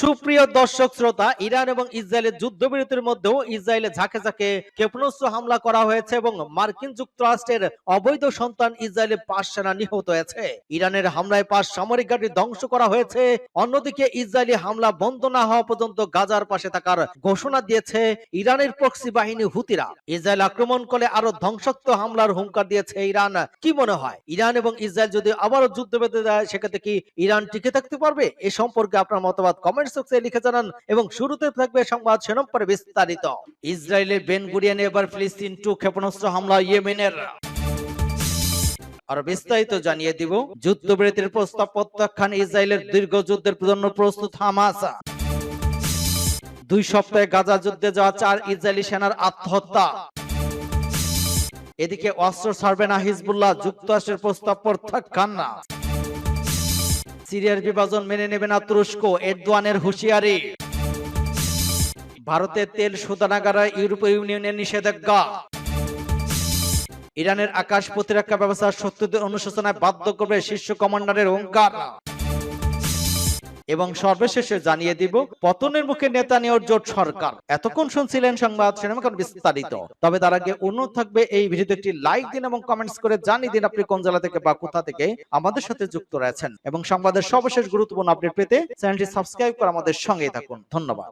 সুপ্রিয় দর্শক শ্রোতা, ইরান এবং ইসরায়েলের যুদ্ধবিরতির মধ্যেও ইসরায়েলে ঝাঁকে ঝাঁকে ক্ষেপণাস্ত্র হামলা করা হয়েছে এবং মার্কিন যুক্তরাষ্ট্রের অবৈধ সন্তান ইসরায়েলের পাঁচ সেনা নিহত হয়েছে। ইরানের হামলায় পাঁচ সামরিক ঘাঁটি ধ্বংস করা হয়েছে। অন্যদিকে ইসরায়েলি হামলা বন্ধ না হওয়া পর্যন্ত গাজার পাশে থাকার ঘোষণা দিয়েছে ইরানের প্রক্সি বাহিনী হুতিরা। ইসরায়েল আক্রমণ করলে আরও ধ্বংসাত্মক হামলার হুঙ্কার দিয়েছে ইরান। কি মনে হয়? ইরান এবং ইসরায়েল যদি আবারও যুদ্ধ বেঁধে দেয়, সেক্ষেত্রে কি ইরান টিকে থাকতে পারবে? এ সম্পর্কে আপনার মতামত কমেন্ট বক্সে লিখে জানান এবং শুরুতে থাকবে সংবাদ শিরোনাম পরে বিস্তারিত। ইসরায়েলের বেন গুরিয়ানে এবার ফিলিস্তিন টু ক্ষেপণাস্ত্র হামলা ইয়েমেনের। আর বিস্তারিত জানিয়ে দিব, যুদ্ধবিরতির প্রস্তাব প্রত্যাখ্যান ইসরায়েলের দীর্ঘ যুদ্ধের জন্য প্রস্তুত হামাস। দুই সপ্তাহে গাজা যুদ্ধে যাওয়া চার ইসরায়েলি সেনার আত্মহত্যা। এদিকে অস্ত্র ছাড়বে না হিজবুল্লাহ, যুক্তরাষ্ট্রের প্রস্তাব প্রত্যাখ্যান। না সিরিয়ার বিভাজন মেনে নেবে না তুরস্ক এরদোয়ানের হুঁশিয়ারি। ভারতের তেল শোধনাগারে ইউরোপীয় ইউনিয়নের নিষেধাজ্ঞা। ইরানের আকাশ প্রতিরক্ষা ব্যবস্থা শত্রুদের অনুশোচনায় বাধ্য করবে শীর্ষ কমান্ডারের হুঙ্কার এবং সর্বশেষে জানিয়ে দিব, পতনের মুখে নেতা নেওয়ার জোট সরকার। এতক্ষণ শুনছিলেন সংবাদ সিনেমাখন বিস্তারিত। তবে তার আগে অনুরোধ থাকবে, এই ভিডিওতে একটি লাইক দিন এবং কমেন্টস করে জানিয়ে দিন আপনি কোন জেলা থেকে বা কোথা থেকে আমাদের সাথে যুক্ত রয়েছেন। এবং সংবাদের সর্বশেষ গুরুত্বপূর্ণ আপডেট পেতে চ্যানেলটি সাবস্ক্রাইব করে আমাদের সঙ্গেই থাকুন। ধন্যবাদ।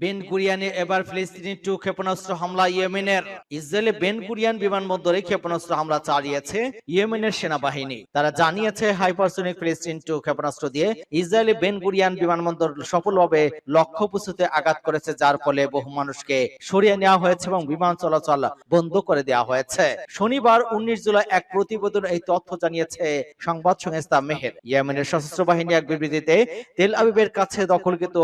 বেন গুরিয়ানে এবার ফিলিস্তিনি টু ক্ষেপণাস্ত্র হামলা ইয়েমেনের। ইসরায়েলে বেন গুরিয়ান বিমানবন্দরে ক্ষেপণাস্ত্র হামলা চালিয়েছে ইয়েমেনের সেনাবাহিনী। তারা জানিয়েছে, হাইপারসোনিক ফিলিস্তিন টু ক্ষেপণাস্ত্র দিয়ে ইসরায়েলি বেন গুরিয়ান বিমানবন্দর সফলভাবে লক্ষ্যবস্তুতে আঘাত করেছে, যার ফলে বহু মানুষকে সরিয়ে নেওয়া হয়েছে এবং বিমান চলাচল বন্ধ করে দেওয়া হয়েছে। শনিবার উনিশ জুলাই এক প্রতিবেদন এই তথ্য জানিয়েছে সংবাদ সংস্থা মেহের। ইয়েমেনের সশস্ত্র বাহিনী এক বিবৃতিতে, তেল আবিবের কাছে দখলকৃত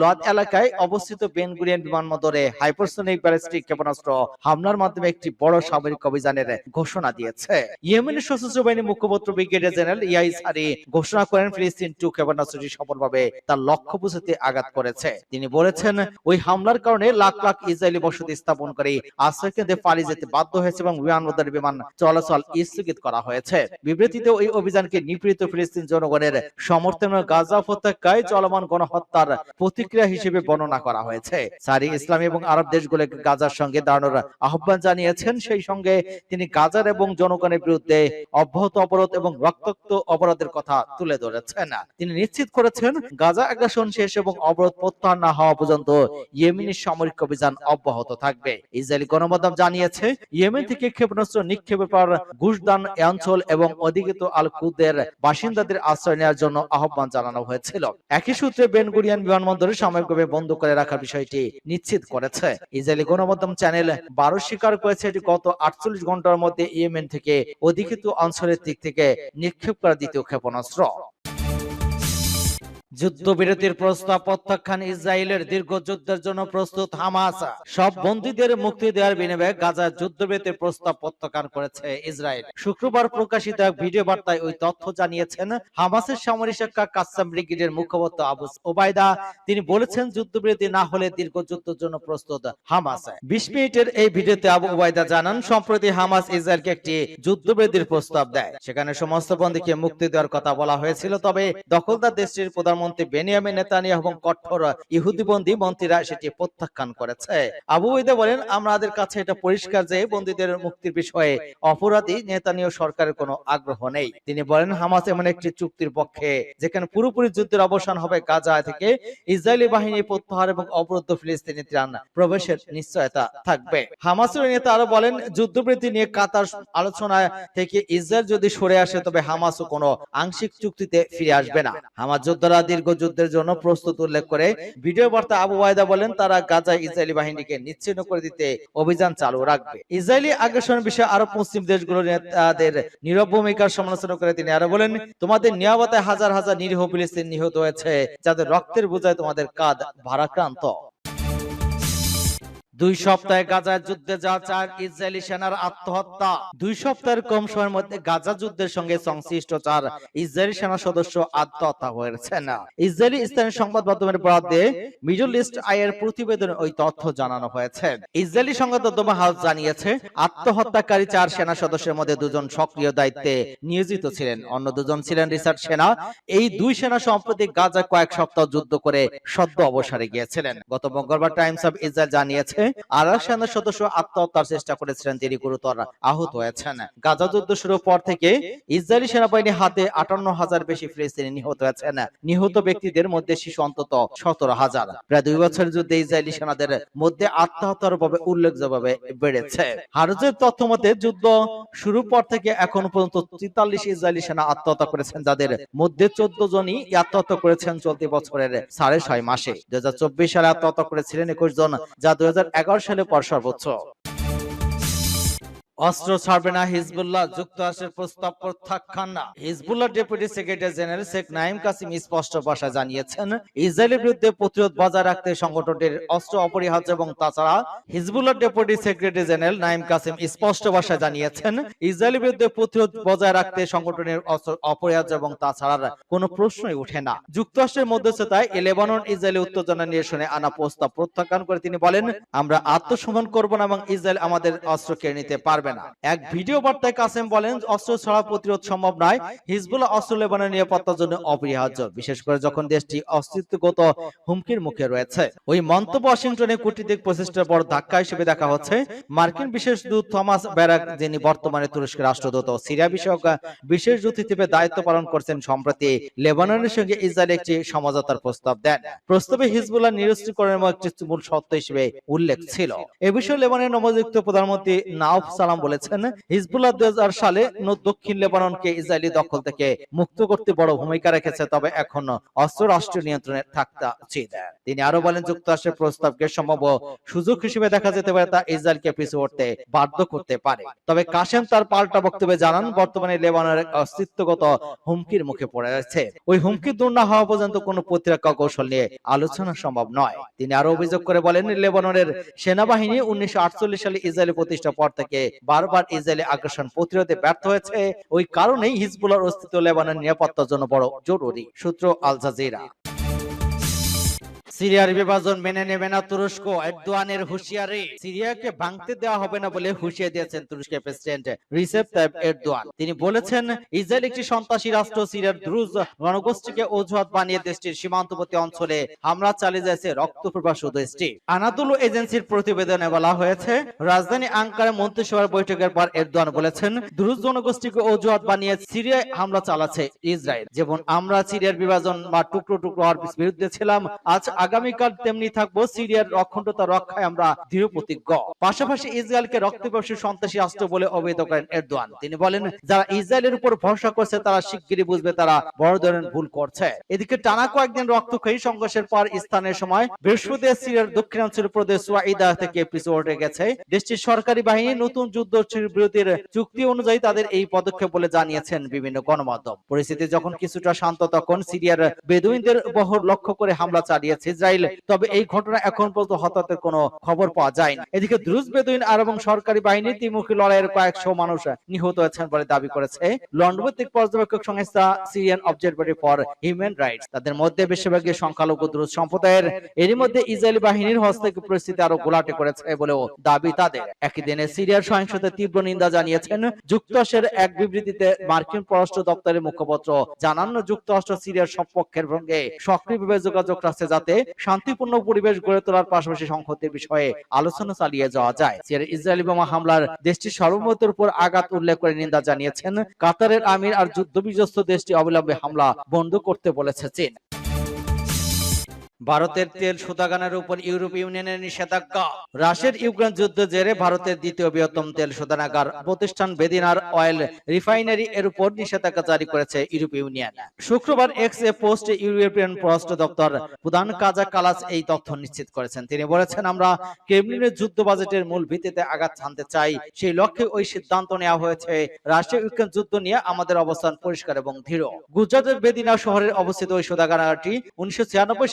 লদ এলাকায় অবস্থিত বেন গুরিয়ান বিমানবন্দরে হাইপারসোনিক ব্যালিস্টিক ক্ষেপণাস্ত্র হামলার মাধ্যমে একটি বড় সামরিক অভিযানের ঘোষণা দিয়েছে। ইয়েমেনের সশস্ত্র বাহিনীর মুখপাত্র ব্রিগেডিয়ার জেনারেল ইয়াই সারি ঘোষণা করেন ফিলিস্তিন টু ক্ষেপণাস্ত্রটি সফলভাবে তার লক্ষ্যবস্তুতে আঘাত করেছে। তিনি বলেছেন, ওই হামলার কারণে লাখ লাখ ইসরায়েলি বসতি স্থাপন করে আশ্রয় কেন্দ্রে পালিয়ে যেতে বাধ্য হয়েছে এবং বিমানবন্দরের বিমান চলাচল স্থগিত করা হয়েছে। বিবৃতিতে ওই অভিযানকে নিপীড়িত ফিলিস্তিন জনগণের সমর্থনে গাজা উপত্যকায় চলমান গণহত্যার প্রতিক্রিয়া হিসেবে বর্ণনা করা হয়েছে। সারি ইসলাম এবং আরব দেশগুলোকে গাজার সঙ্গে দাঁড়ানোর আহ্বান জানিয়েছেন। সেই সঙ্গে তিনি গাজার এবং জনগণের বিরুদ্ধে অব্যাহত অবরোধ এবং রক্তাক্ত অপরাধের কথা তুলে ধরেছেন। তিনি নিশ্চিত করেছেন গাজা আগ্রাসন শেষ এবং অবরোধ প্রত্যাহার না হওয়া পর্যন্ত ইয়েমেনের সামরিক অভিযান অব্যাহত থাকবে। ইসরায়েলি গণমাধ্যম জানিয়েছে ইয়েমেন থেকে ক্ষেপণাস্ত্র নিক্ষেপের পর গুশদান অঞ্চল এবং অধিকৃত আল কুদের বাসিন্দাদের আশ্রয় নেওয়ার জন্য আহ্বান জানানো হয়েছিল। একই সূত্রে বেনগুরিয়ান বিমানবন্দরে সাময়িকভাবে বন্ধ করে রাখার বিষয়টি নিশ্চিত করেছে। ইসরায়েলি গণমাধ্যম চ্যানেল বারো স্বীকার করেছে এটি গত আটচল্লিশ ঘণ্টার মধ্যে ইয়েমেন থেকে অধিকৃত অঞ্চলের দিক থেকে নিক্ষেপ করা দ্বিতীয় ক্ষেপণাস্ত্র। যুদ্ধবিরতির প্রস্তাব প্রত্যাখ্যান ইসরায়েলের দীর্ঘ যুদ্ধের জন্য প্রস্তুত হামাস। সব বন্দীদের মুক্তি দেওয়ার বিনিময়ে গাজার যুদ্ধবিরতির প্রস্তাব প্রত্যাখ্যান করেছে ইসরায়েল। শুক্রবার প্রকাশিত এক ভিডিও বার্তায় ওই তথ্য জানিয়েছেন হামাসের সামরিক শাখা কাসাম ব্রিগেডের মুখপাত্র আবু ওবায়দা। তিনি বলেছেন, যুদ্ধবিরতি না হলে দীর্ঘ যুদ্ধের জন্য প্রস্তুত হামাস। বিশ মিনিটের এই ভিডিওতে আবু ওবায়দা জানান, সম্প্রতি হামাস ইসরায়েলকে একটি যুদ্ধবিরতির প্রস্তাব দেয়। সেখানে সমস্ত বন্দীকে মুক্তি দেওয়ার কথা বলা হয়েছিল, তবে দখলদার দেশটির প্রধানমন্ত্রী বেনিয়ামিন নেতানিয়াহু এবং কঠোর ইহুদিবন্দী মন্ত্রীরা সেটি প্রত্যাখ্যান করেছে। আবু ওবায়দা বলেন, আমাদের কাছে এটা পরিষ্কার যে বন্দীদের মুক্তির বিষয়ে অপরাধী নেতানিয়াহু সরকারের কোনো আগ্রহ নেই। তিনি বলেন, হামাস এমন একটি চুক্তির পক্ষে যেখানে পুরোপুরি যুদ্ধের অবসান হবে গাজা থেকে ইসরায়েলি বাহিনী প্রত্যাহার এবং অবরুদ্ধ ফিলিস্তিনি ত্রাণ প্রবেশের নিশ্চয়তা থাকবে। হামাসের নেতা আরও বলেন যুদ্ধবৃত্তি নিয়ে কাতার আলোচনা থেকে ইসরায়েল যদি সরে আসে, তবে হামাসও কোনো আংশিক চুক্তিতে ফিরে আসবে না। হামাস যোদ্ধারা দীর্ঘ যুদ্ধের জন্য প্রস্তুত উল্লেখ করে ভিডিও বার্তা আবু ওয়াইদা বলেন, তারা গাজা ইসরায়েলি বাহিনীকে নিচ্ছিন্ন করে দিতে অভিযান চালু রাখবে। ইসরায়েলি আগ্রাসন বিষয়ে আরব মুসলিম দেশগুলোর নেতাদের নীরব ভূমিকার সমালোচনা করে তিনি আরও বলেন, তোমাদের নিরাপত্তায় হাজার হাজার নিরীহ ফিলিস্তিন নিহত হয়েছে, যাদের রক্তের বোঝায় তোমাদের কাঁধ ভারাক্রান্ত। দুই সপ্তাহে গাজার যুদ্ধে যা চার ইসরায়েলি সেনার আত্মহত্যা। দুই সপ্তাহের কম সময়ের মধ্যে গাজা যুদ্ধের সঙ্গে সংশ্লিষ্ট চার ইসরায়েলি সেনা সদস্য আত্মহত্যা হয়েছেন। ইসরায়েলি স্থানীয় সংবাদ মাধ্যমের বরাদ্দে মিডল ইস্ট আইয়ের প্রতিবেদনে ওই তথ্য জানানো হয়েছে। ইসরায়েলি সংবাদ হাউস জানিয়েছে, আত্মহত্যাকারী চার সেনা সদস্যের মধ্যে দুজন সক্রিয় দায়িত্বে নিয়োজিত ছিলেন। অন্য দুজন ছিলেন রিসার্চ সেনা। এই দুই সেনা সম্প্রতি গাজা কয়েক সপ্তাহ যুদ্ধ করে সদ্য অবসরে গিয়েছিলেন। গত মঙ্গলবার টাইমস অফ ইসরায়েল জানিয়েছে আরাক নিহত ব্যক্তিদের মধ্যে শিশু অন্তত সতেরো হাজার। প্রায় দুই বছরের যুদ্ধে ইসরায়েলি সেনাদের মধ্যে আত্মহত্যার ভাবে উল্লেখযোগ্যভাবে বেড়েছে। হারজের তথ্য মতে, যুদ্ধ শুরুর পর থেকে এখন পর্যন্ত তেতাল্লিশ ইসরায়েলি সেনা আত্মহত্যা করেছেন, যাদের মধ্যে চোদ্দ জনই আত্মহত্যা করেছেন চলতি বছরের সাড়ে ছয় মাসে। দুই হাজার চব্বিশ সালে আত্মহত্যা করেছিলেন একুশ জন, যা দুই সালে পর সর্বোচ্চ। অস্ত্র ছাড়বে না, হিজবুল্লাহ। যুক্তরাষ্ট্রের প্রস্তাব প্রত্যাখ্যান না। Hezbollah deputy secretary general Sheikh Naim Qassem স্পষ্ট ভাষায় জানিয়েছেন, ইসরায়েলের বিরুদ্ধে প্রতিরোধ বজায় রাখতে সংগঠনটির অস্ত্র অপরিহার্য এবং তাছাড়া Hezbollah deputy secretary general Naim Qassem স্পষ্ট ভাষায় জানিয়েছেন, ইসরায়েলের বিরুদ্ধে প্রতিরোধ বজায় রাখতে সংগঠনের অস্ত্র অপরিহার্য এবং তাছাড়া কোনো প্রশ্নই ওঠে না। যুক্তরাষ্ট্রের মধ্যস্থতায় এ লেবানন ইসরায়েলি উত্তেজনা নিয়ে শুনে আনা প্রস্তাব প্রত্যাখ্যান করে তিনি বলেন, আমরা আত্মসমর্পণ করব না এবং ইসরায়েল আমাদের অস্ত্র কেড়ে নিতে পারবে না। এক ভিডিও বার্তায় কাসেম বলেন, অস্ত্র ছাড়া প্রতিরোধ সম্ভব নয়। হিজবুল্লাহ অস্ত্র লেবানের নিরাপত্তার জন্য অপরিহার্য, বিশেষ করে যখন দেশটি অস্তিত্বগত হুমকির মুখে রয়েছে। ওই মন্তব্য ওয়াশিংটনে কূটনৈতিক প্রচেষ্টার বড় ধাক্কা হিসেবে দেখা হচ্ছে। মার্কিন বিশেষ দূত থমাস ব্যারাক, যিনি বর্তমানে তুরস্কের রাষ্ট্রদূত সিরিয়া বিষয়ক বিশেষ দূত হিসেবে দায়িত্ব পালন করছেন, সম্প্রতি লেবাননের সঙ্গে ইসরায়েল একটি সমঝোতার প্রস্তাব দেন। প্রস্তাবে হিজবুল্লাহ নিরস্ত্রীকরণের একটি মূল সত্য হিসেবে উল্লেখ ছিল। এ বিষয়ে লেবানের নবযুক্ত প্রধানমন্ত্রী নাওফ সালাম বলেছেন, হিজবুল্লাহ দু হাজার সালে দক্ষিণ লেবাননকে ইসরায়েলি দখল থেকে মুক্ত করতে বড় ভূমিকা রেখেছে, তবে এখন অস্ত্র রাষ্ট্রীয় নিয়ন্ত্রণে থাকতে উচিত। তিনি আরও বলেন, যুক্তরাষ্ট্রের প্রস্তাবকে সম্ভব সুযোগ হিসেবে দেখা যেতে পারে, তা ইসরায়েলকে পিছু উঠতে বাধ্য করতে পারে। তবে কাশেম তার পাল্টা বক্তব্যে জানান, বর্তমানে লেবাননের অস্তিত্বগত হুমকির মুখে পড়ে রয়েছে। ওই হুমকি দূর না হওয়া পর্যন্ত কোনো প্রতিরক্ষা কৌশল নিয়ে আলোচনা সম্ভব নয়। তিনি আরও অভিযোগ করে বলেন, লেবাননের সেনাবাহিনী উনিশশো আটচল্লিশ সালে ইসরায়েলি প্রতিষ্ঠা পর থেকে বারবার ইসরায়েলি আগ্রাসন প্রতিরোধে ব্যর্থ হয়েছে। ওই কারণেই হিজবুলার অস্তিত্ব লেবাননের নিরাপত্তার জন্য বড় জরুরি, সূত্র আল জাজিরা। সিরিয়ার বিভাজন মেনে নেবে না তুরস্ক। এরদোয়ানের হুঁশিয়ারি, সিরিয়াকে ভাঙতে দেওয়া হবে না বলে হুঁশিয়ারি দিয়েছেন তুরস্কের প্রেসিডেন্ট রিসেপ তাইপ এরদোয়ান। তিনি বলেছেন, ইসরায়েল একটি সন্ত্রাসী রাষ্ট্র, সিরিয়ার দ্রুজ গণগোষ্ঠীকে অজুহাত বানিয়ে দেশটির সীমান্তবর্তী অঞ্চলে হামলা চালিয়ে যাচ্ছে রক্ত প্রবাস দেশটি। আনাদুলু এজেন্সির প্রতিবেদনে বলা হয়েছে, রাজধানী আঙ্কারে মন্ত্রিসভার বৈঠকের পর এরদোয়ান বলেছেন দ্রুজ জনগোষ্ঠীকে অজুহাত বানিয়ে সিরিয়ায় হামলা চালাচ্ছে ইসরায়েল। যেমন আমরা সিরিয়ার বিভাজন বা টুকরো টুকরো হওয়ার বিরুদ্ধে ছিলাম, আজ আগামীকাল তেমনি থাকব, সিরিয়ার অখণ্ডতা রক্ষায় আমরা দৃঢ় প্রতিজ্ঞ। পাশাপাশি ইসরায়েলকে রক্তবর্ষী সন্ত্রাসী রাষ্ট্র বলে অভিহিত করেন এরদোয়ান। তিনি বলেন, যারা ইসরায়েলের উপর ভরসা করছে, তারা শিগগিরই বুঝবে তারা বড় ধরনের ভুল করছে। এদিকে টানা কয়েকদিন রক্তক্ষয়ী সংঘর্ষের পর স্থানের সময় বৃহস্পতিবার সিরিয়ার দক্ষিণাঞ্চল প্রদেশ ওয়াইদা থেকে পিছু উঠে গেছে। দেশটির সরকারি বাহিনী নতুন যুদ্ধ বিরতির চুক্তি অনুযায়ী তাদের এই পদক্ষেপ বলে জানিয়েছেন বিভিন্ন গণমাধ্যম। পরিস্থিতি যখন কিছুটা শান্ত, তখন সিরিয়ার বেদুইনদের বহর লক্ষ্য করে হামলা চালিয়েছে ইসরায়েল, তবে এই ঘটনা এখন পর্যন্ত হতাহতের কোনো খবর পাওয়া যায়নি। এদিকে দ্রুজ বেদুইন আর এবং সরকারি বাহিনীর ত্রিমুখী লড়াইয়ের কয়েকশো মানুষ নিহত হয়েছেন বলে দাবি করেছে। লন্ডভিত্তিক পর্যবেক্ষক সংস্থা Syrian observatory for human rights. তাদের মধ্যে বেশিরভাগই সংখ্যালঘু দ্রুজ সম্প্রদায়ের। এরই মধ্যে ইসরায়েলি বাহিনীর হস্তক্ষেপ পরিস্থিতি আরও গোলাটে করেছে বলেও দাবি তাদের। একই দিনে সিরিয়ার সহিংসতার তীব্র নিন্দা জানিয়েছেন যুক্তরাষ্ট্রের এক বিবৃতিতে মার্কিন পররাষ্ট্র দপ্তরের মুখপাত্র জানান, যুক্তরাষ্ট্র সিরিয়ার সব পক্ষের সঙ্গে সক্রিয়ভাবে যোগাযোগ রাখছে যাতে শান্তিপূর্ণ পরিবেশ গড়ে তোলার পাশাপাশি সংহতির বিষয়ে আলোচনা চালিয়ে যাওয়া যায়। ইসরায়েলি বোমা হামলার দেশটির সর্বমতের উপর আঘাত উল্লেখ করে নিন্দা জানিয়েছেন কাতারের আমির আর যুদ্ধ বিধ্বস্ত দেশটি অবিলম্বে হামলা বন্ধ করতে বলেছে চীন। ভারতের তেল সুদাগানের উপর ইউরোপ ইউনিয়নের নিষেধাজ্ঞা। রাশিয়ার ইউক্রেন যুদ্ধ জেরে ভারতের দ্বিতীয় বৃহত্তম তেল শোধনাগার প্রতিষ্ঠান বেদিনার অয়েল রিফাইনারি এর উপর নিষেধাজ্ঞা জারি করেছে ইউরোপ ইউনিয়ন। শুক্রবার এক্স এ পোস্টে ইউরোপিয়ান পররাষ্ট্র দপ্তর প্রধান কাজা কালাস এই তথ্য নিশ্চিত করেছেন। তিনি বলেছেন, আমরা ক্রেমলিনের যুদ্ধ বাজেটের মূল ভিত্তিতে আঘাত হানতে চাই। সেই লক্ষ্যে ওই সিদ্ধান্ত নেওয়া হয়েছে। রাশিয়া ইউক্রেন যুদ্ধ নিয়ে আমাদের অবস্থান পরিষ্কার এবং দৃঢ় গুজরাটের বেদিনা শহরের অবস্থিত ওই শোধাগারটি উনিশশো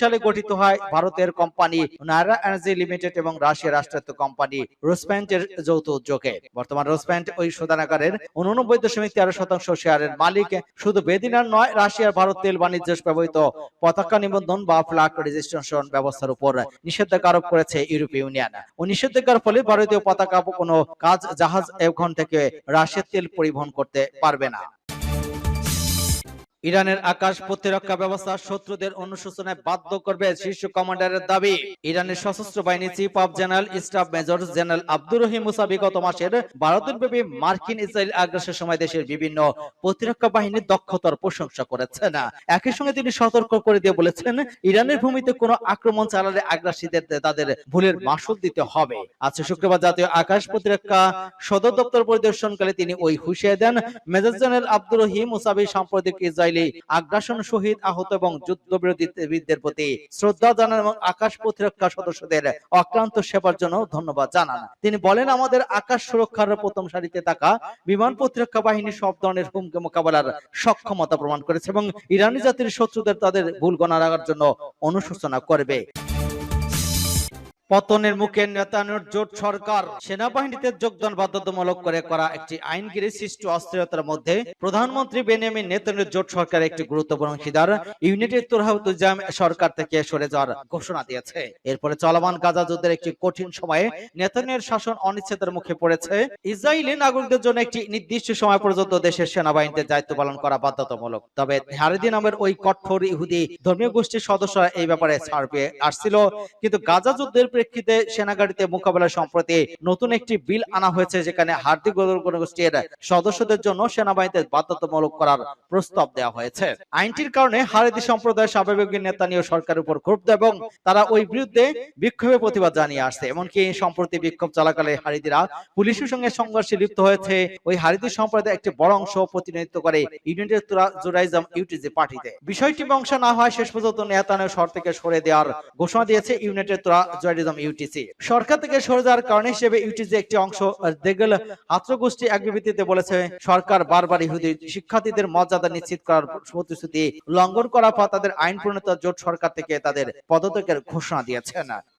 সালে গঠিত হয়। ভারতের কোম্পানি নায়রা এনার্জি লিমিটেড এবং রাশিয়ার রাষ্ট্রায়ত্ত কোম্পানি রোসপ্যান্টের যৌথ উদ্যোগে। বর্তমান রোসপ্যান্ট ওই শোধানাগারের উননব্বই দশমিক তেরো শতাংশ শেয়ারের মালিক। শুধু বেদিনার নয়, রাশিয়ার ভারত তেল বাণিজ্য ব্যবহৃত পতাকা নিবন্ধন বা ফ্ল্যাগ রেজিস্ট্রেশন ব্যবস্থার উপর নিষেধাজ্ঞা আরোপ করেছে ইউরোপীয় ইউনিয়ন। ও নিষেধাজ্ঞার ফলে ভারতীয় পতাকা কোনো কাজ জাহাজ এখন থেকে রাশিয়ার তেল পরিবহন করতে পারবে না। ইরানের আকাশ প্রতিরক্ষা ব্যবস্থা শত্রুদের অনুশোচনায় বাধ্য করবে শীর্ষ কমান্ডারের দাবি। ইরানের সশস্ত্র বাহিনী chief of general staff major general Abdur Rahim Mousavi গত মাসের বারো দিনব্যাপী মার্কিন ইসরায়েল আগ্রাসের সময় দেশের বিভিন্ন প্রতিরক্ষা বাহিনীর দক্ষতার প্রশংসা করেছেন। একই সঙ্গে তিনি সতর্ক করে দিয়ে বলেছেন, ইরানের ভূমিতে কোনো আক্রমণ চালালে আগ্রাসীদের তাদের ভুলের মাসুল দিতে হবে। আজ শুক্রবার জাতীয় আকাশ প্রতিরক্ষা সদর দপ্তর পরিদর্শনকালে তিনি ওই হুঁশিয়ারি দেন। Major general Abdur Rahim Mousavi সাম্প্রতিক ইসরায়েলি আগ্রাসন শহীদ আহত এবং যুদ্ধবিরোধীদের প্রতি শ্রদ্ধা জানান এবং আকাশ প্রতিরক্ষা সদস্যদের অক্লান্ত সেবার জন্য ধন্যবাদ জানান। তিনি বলেন, আমাদের আকাশ সুরক্ষার প্রথম সারিতে থাকা বিমান প্রতিরক্ষা বাহিনী সব ধরনের হুমকি মোকাবেলার সক্ষমতা প্রমাণ করেছে এবং ইরানি জাতির শত্রুদের তাদের ভুল গণার রাখার জন্য অনুশোচনা করবে। পতনের মুখে নেতানুর জোট সরকার সেনাবাহিনীতে যোগদান বাধ্যতামূলক করে করা একটি আইনগিরি সৃষ্টি অস্থিরতার মধ্যে প্রধানমন্ত্রী বেনিয়ামিন নেতানুর জোট সরকার একটি গুরুত্বপূর্ণ অংশীদার ইউনাইটেড তোরহাউতুজাম সরকার থেকে সরে যাওয়ার ঘোষণা দিয়েছে। এরপরে চলমান গাজা যুদ্ধের একটি কঠিন সময়ে নেতানের শাসন অনিশ্চিতের মুখে পড়েছে। ইসরায়েলি নাগরিকদের জন্য একটি নির্দিষ্ট সময় পর্যন্ত দেশের সেনাবাহিনীতে দায়িত্ব পালন করা বাধ্যতামূলক। তবে হারিদি নামের ওই কঠোর ইহুদি ধর্মীয় গোষ্ঠীর সদস্যরা এই ব্যাপারে ছাড় পেয়ে আসছিল। কিন্তু গাজা যুদ্ধের প্রেক্ষিতে সেনাগাড়িতে মোকাবেলা সম্প্রতি নতুন একটি বিল আনা হয়েছে, যেখানে হার্দিক গোষ্ঠীর সদস্যদের জন্য সেনাবাহিনীতে বাধ্যতামূলক করার প্রস্তাব দেওয়া হয়েছে। আইনটির কারণে হারেদি সম্প্রদায়ের স্বাভাবিক নেতানীয় সরকারের উপর ক্ষুব্ধ এবং তারা ওই বিরুদ্ধে বিক্ষোভে প্রতিবাদ জানিয়ে আসছে। এমনকি সম্প্রতি বিক্ষোভ চলাকালে হারিদিরা পুলিশের সঙ্গে সংঘর্ষে লিপ্ত হয়েছে। ওই হারিদি সম্প্রদায় একটি বড় অংশ প্রতিনিধিত্ব করে ইউনাইটেড পার্টিতে। বিষয়টি মীমাংসা না হয় শেষ পর্যন্ত নেতানীয় শহর থেকে সরে দেওয়ার ঘোষণা দিয়েছে ইউনাইটেড ইউটিসি সরকার থেকে সরে যাওয়ার কারণ হিসেবে ইউটিসি একটি অংশ দেগল আত্মগোষ্ঠী এক বিবৃতিতে বলেছে, সরকার বারবার ইহুদি শিক্ষার্থীদের মর্যাদা নিশ্চিত করার প্রতিশ্রুতি লঙ্ঘন করার পর তাদের আইন প্রণেতা জোট সরকার থেকে তাদের পদত্যাগের ঘোষণা দিয়েছেন।